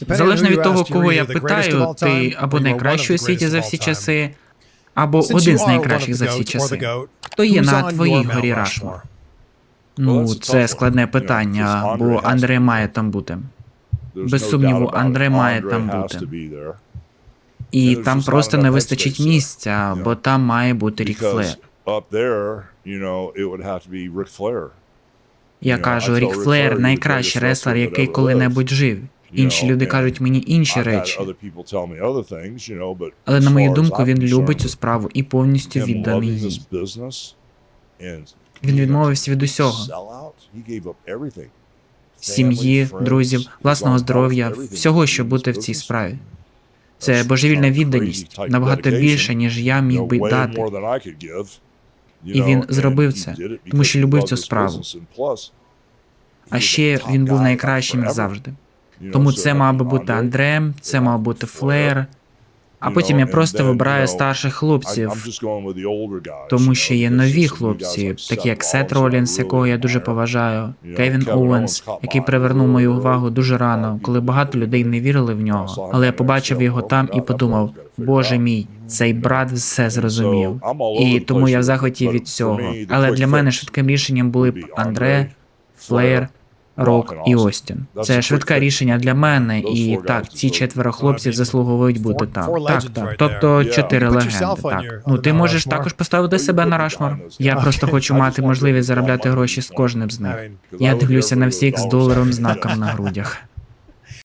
Залежно від того, кого я питаю, ти або найкращий у світі за всі часи, або один з найкращих за всі часи. Хто є на твоїй горі Рашмор? Ну, це складне питання, бо Андре має там бути. Без сумніву, Андре має там бути. І там просто не вистачить місця, бо там має бути Рік Флер. Я кажу, Рік Флер найкращий реслер, який коли-небудь жив. Інші люди кажуть мені інші речі. Але на мою думку, він любить цю справу і повністю відданий їй. Він відмовився від усього сім'ї, друзів, власного здоров'я, всього, щоб бути в цій справі. Це божевільна відданість набагато більше, ніж я міг би дати. І він зробив це, тому що любив цю справу. А ще він був найкращим як завжди. Тому це мав би бути Андре, це мав бути Флер. А потім я просто вибираю старших хлопців, тому що є нові хлопці, такі як Сет Ролінс, якого я дуже поважаю, Кевін Оуенс, який привернув мою увагу дуже рано, коли багато людей не вірили в нього. Але я побачив його там і подумав: Боже мій, цей брат все зрозумів. І тому я в захваті від цього. Але для мене швидким рішенням були б Андре, Флеєр, Рок і Остін. Це швидке рішення для мене, і так, ці четверо хлопців заслуговують бути там. Так, так. Тобто чотири легенди. Так. Ну ти можеш також поставити себе на рашмар. Я просто хочу мати можливість заробляти гроші з кожним з них. Я дивлюся на всіх з доларовим знаком на грудях.